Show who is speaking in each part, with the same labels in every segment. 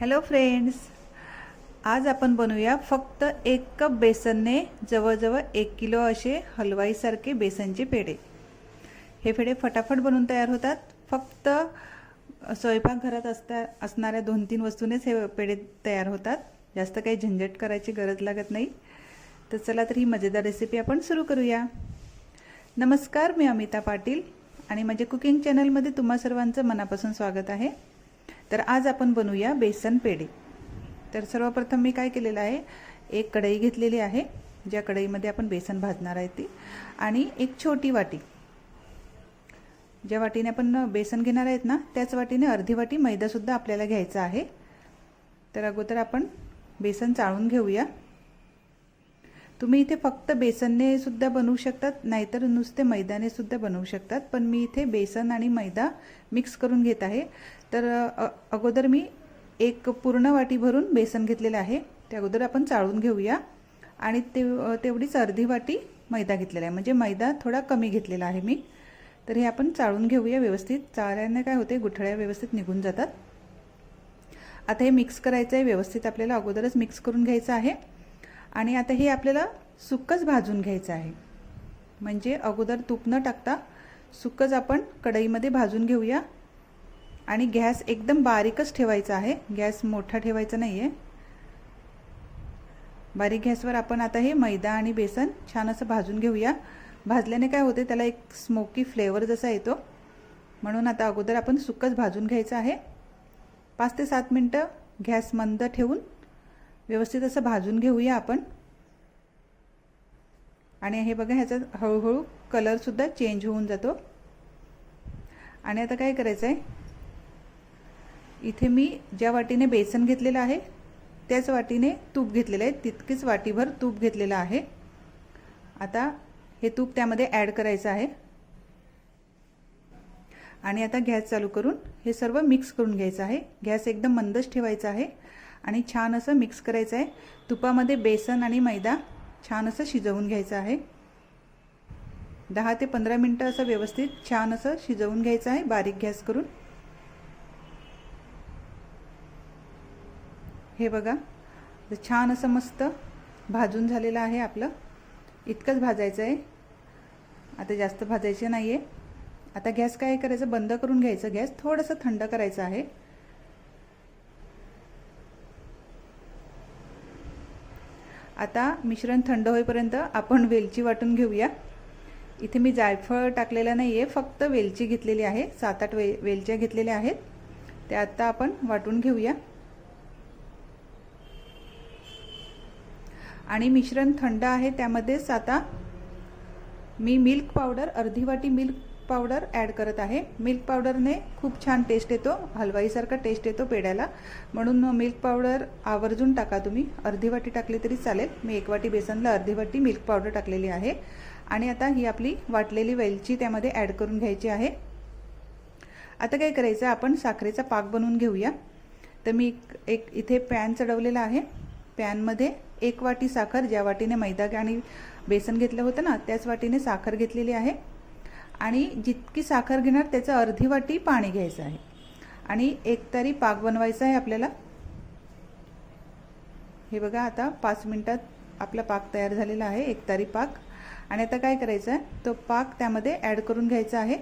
Speaker 1: Hello friends आज आपण बनवूया फक्त एक कप बेसनने जवळजवळ एक किलो असे हलवाईसारखे बेसनचे पेढे. हे पेढे फटाफट बनवून तयार होतात. फक्त स्वयंपाकघरात असता असणाऱ्या दोन तीन वस्तूनेच हे पेढे तयार होतात. जास्त काही झंझट करायची गरज लागत नाही. तर चला तर ही मजेदार रेसिपी आपण सुरू करूया. नमस्कार मी अमिता पाटील आणि माझ्या कुकिंग चॅनलमध्ये तुम्हा सर्वांचं मनापासून स्वागत आहे. तर आज आपण बनवूया बेसन पेढे. तर सर्वप्रथम मी काय केलेलं आहे एक कढई घेतलेली आहे ज्या कढईमध्ये आपण बेसन भाजणार आहे ती आणि एक छोटी वाटी. ज्या वाटीने आपण बेसन घेणार आहेत ना त्याच वाटीने अर्धी वाटी मैदासुद्धा आपल्याला घ्यायचा आहे. तर अगोदर आपण बेसन चाळून घेऊया. तुम्ही इथे फक्त बेसनने सुद्धा बनवू शकतात नाहीतर नुसते मैद्याने सुद्धा बनवू शकतात. पण मी इथे बेसन आणि मैदा मिक्स करून घेत आहे. तर अगोदर मी एक पूर्ण वाटी भरून बेसन घेतलेलं आहे. त्या अगोदर आपण चाळून घेऊया. आणि ते तेवढीच अर्धी वाटी मैदा घेतलेला आहे. म्हणजे मैदा थोडा कमी घेतलेला आहे मी. तर हे आपण चाळून घेऊया व्यवस्थित. चाळल्याने काय होते गुठळ्या व्यवस्थित निघून जातात. आता हे मिक्स करायचं आहे व्यवस्थित आपल्याला अगोदरच मिक्स करून घ्यायचं आहे. आणि आता हे आपल्याला सुक्कच भाजून घ्यायचं आहे. म्हणजे अगोदर तूप न टाकता सुक्कच आपण कढईमध्ये भाजून घेऊया. आणि गॅस एकदम बारीकच ठेवायचा आहे. गॅस मोठा ठेवायचा नाही आहे बारीक गॅसवर आपण आता हे मैदा आणि बेसन छान असं भाजून घेऊया. भाजल्याने काय होते त्याला एक स्मोकी फ्लेवर जसा येतो. म्हणून आता अगोदर आपण सुक्कच भाजून घ्यायचं आहे. पाच ते सात मिनटं गॅस मंद ठेवून व्यवस्थित असं भाजून घेऊया आपण. आणि हे बघा ह्याचा हळूहळू कलरसुद्धा चेंज होऊन जातो. आणि आता काय करायचं आहे इथे मी ज्या वाटीने बेसन घेतलेलं आहे त्याच वाटीने तूप घेतलेलं आहे. तितकीच वाटीभर तूप घेतलेलं आहे. आता हे तूप त्यामध्ये ॲड करायचं आहे. आणि आता गॅस चालू करून हे सर्व मिक्स करून घ्यायचं आहे. गॅस एकदम मंदच ठेवायचा आहे. आणि छान असं मिक्स करायचं आहे तुपामध्ये बेसन आणि मैदा छान असं शिजवून घ्यायचं आहे. दहा ते पंधरा मिनटं असं व्यवस्थित छान असं शिजवून घ्यायचं आहे बारीक गॅस करून. हे बघा छान असं मस्त भाजून झालेलं आहे आपलं. इतकंच भाजायचं आहे. आता जास्त भाजायचे नाही आहे आता गॅस काय करायचं? बंद करून घ्यायचं गॅस. थोडंसं थंड करायचं आहे. आता मिश्रण थंड होईपर्यंत आपण वेलची वाटून घेऊया. इथे मी जायफळ टाकलेलं नाही आहे फक्त वेलची घेतलेली आहे. सात आठ वे वेलच्या घेतलेल्या आहेत. त्या आता आपण वाटून घेऊया. आणि मिश्रण थंड आहे त्यामध्येच आता मी मिल्क पावडर अर्धी वाटी मिल्क पावडर ॲड करत आहे. मिल्क पावडरने खूप छान टेस्ट येतो. हलवाईसारखा टेस्ट येतो पेड्याला म्हणून मिल्क पावडर आवर्जून टाका तुम्ही. अर्धी वाटी टाकली तरी चालेल. मी एक वाटी बेसनला अर्धी वाटी मिल्क पावडर टाकलेली आहे. आणि आता ही आपली वाटलेली वेलची त्यामध्ये ॲड करून घ्यायची आहे. आता काय करायचं? आपण साखरेचा पाक बनवून घेऊया. तर मी एक इथे पॅन चढवलेला आहे. पॅनमध्ये एक वाटी साखर ज्या वाटीने मैदा आणि बेसन घेतलं होतं ना त्याच वाटीने साखर घेतलेली आहे. आणि जितकी साखर घेणार त्याचं अर्धी वाटी पाणी घ्यायचं आहे. आणि एक तरी पाक बनवायचा आहे आपल्याला. हे बघा आता पाच मिनटात आपला पाक तयार झालेला आहे एक तारी पाक. आणि आता काय करायचं आहे तो पाक त्यामध्ये ॲड करून घ्यायचा आहे.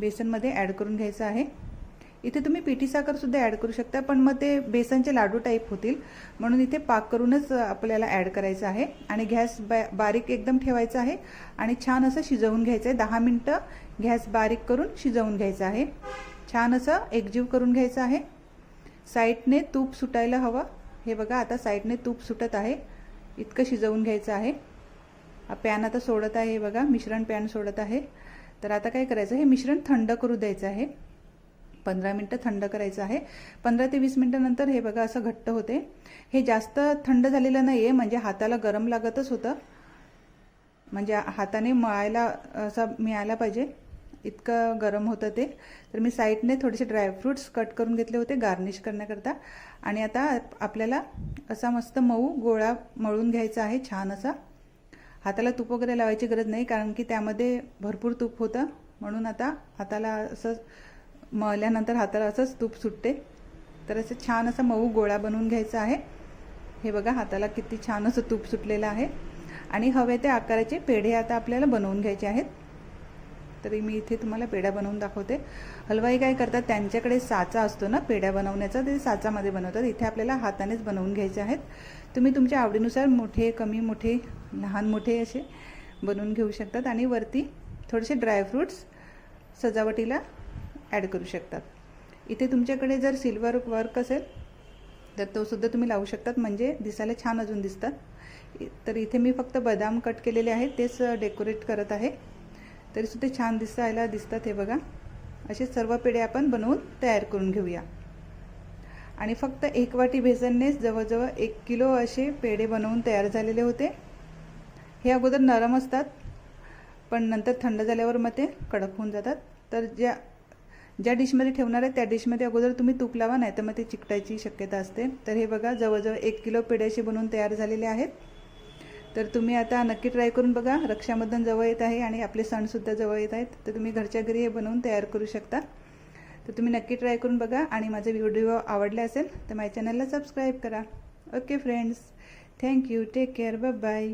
Speaker 1: बेसनमध्ये ॲड करून घ्यायचा आहे. इथे तुम्ही पिठी साखरसुद्धा ॲड करू शकता पण मग ते बेसनचे लाडू टाईप होतील. म्हणून इथे पाक करूनच आपल्याला ॲड करायचं आहे आणि गॅस बा बारीक एकदम ठेवायचा आहे आणि छान असं शिजवून घ्यायचं आहे. दहा मिनटं गॅस बारीक करून शिजवून घ्यायचं आहे. छान असं एकजीव करून घ्यायचं आहे. साईडने तूप सुटायला हवं. हे बघा आता साईडने तूप सुटत आहे. इतकं शिजवून घ्यायचं आहे. पॅन आता सोडत आहे हे बघा मिश्रण पॅन सोडत आहे. तर आता काय करायचं हे मिश्रण थंड करू द्यायचं आहे. पंधरा मिनटं थंड करायचं आहे. पंधरा ते वीस मिनटानंतर हे बघा असं घट्ट होते. हे जास्त थंड झालेलं नाही आहे म्हणजे हाताला गरम लागतच होतं. म्हणजे हाताने मळायला असं मिळायला पाहिजे. इतकं गरम होतं ते. तर मी साईडने थोडेसे ड्रायफ्रूट्स कट करून घेतले होते गार्निश करण्याकरता. आणि आता आपल्याला असा मस्त मऊ गोळा मळून घ्यायचा आहे छान असा. हाताला तूप वगैरे लावायची गरज नाही कारण की त्यामध्ये भरपूर तूप होतं. म्हणून आता हाताला असं मळल्यानंतर हाताला असंच तूप सुटते. तर असं छान असा मऊ गोळा बनवून घ्यायचा आहे. हे बघा हाताला किती छान असं तूप सुटलेलं आहे. आणि हवे त्या आकाराचे पेढे आता आपल्याला बनवून घ्यायचे आहेत. तरी मी इथे तुम्हाला पेढ्या बनवून दाखवते. हलवाई काय करतात त्यांच्याकडे साचा असतो ना पेढ्या बनवण्याचा ते साचामध्ये बनवतात. इथे आपल्याला हातानेच बनवून घ्यायचे आहेत. तुम्ही तुमच्या आवडीनुसार मोठे कमी मोठे लहान मोठे असे बनवून घेऊ शकतात. आणि वरती थोडेसे ड्रायफ्रूट्स सजावटीला ॲड करू शकतात. इथे तुमच्याकडे जर सिल्वर वर्क असेल तर तो सुद्धा तुम्ही लावू शकतात. म्हणजे दिसायला छान अजून दिसतात. तर इथे मी फक्त बदाम कट केलेले आहेत. तेच डेकोरेट करत आहे. तरीसुद्धा छान दिसायला दिसतात हे बघा. असे सर्व पेढे आपण बनवून तयार करून घेऊया. आणि फक्त एक वाटी बेसननेच जवळजवळ एक किलो असे पेढे बनवून तयार झालेले होते. हे अगोदर नरम असतात पण नंतर थंड झाल्यावर मग ते कडक होऊन जातात. तर ज्या ज्या डिशमध्ये ठेवणार आहे त्या डिशमध्ये अगोदर तुम्ही तूप लावा नाही तर मग ते चिकटायची शक्यता असते. तर हे बघा जवळजवळ एक किलो पेढे बनवून तयार झालेले आहेत. तर तुम्ही आता नक्की ट्राय करून बघा रक्षाबंधन जवळ येत आहे आणि आपले सणसुद्धा जवळ येत आहेत. तर तुम्ही घरच्या घरी हे बनवून तयार करू शकता. तर तुम्ही नक्की ट्राय करून बघा आणि माझा व्हिडिओ आवडला असेल तर माझ्या चॅनलला सबस्क्राईब करा. Okay friends thank you take care bye bye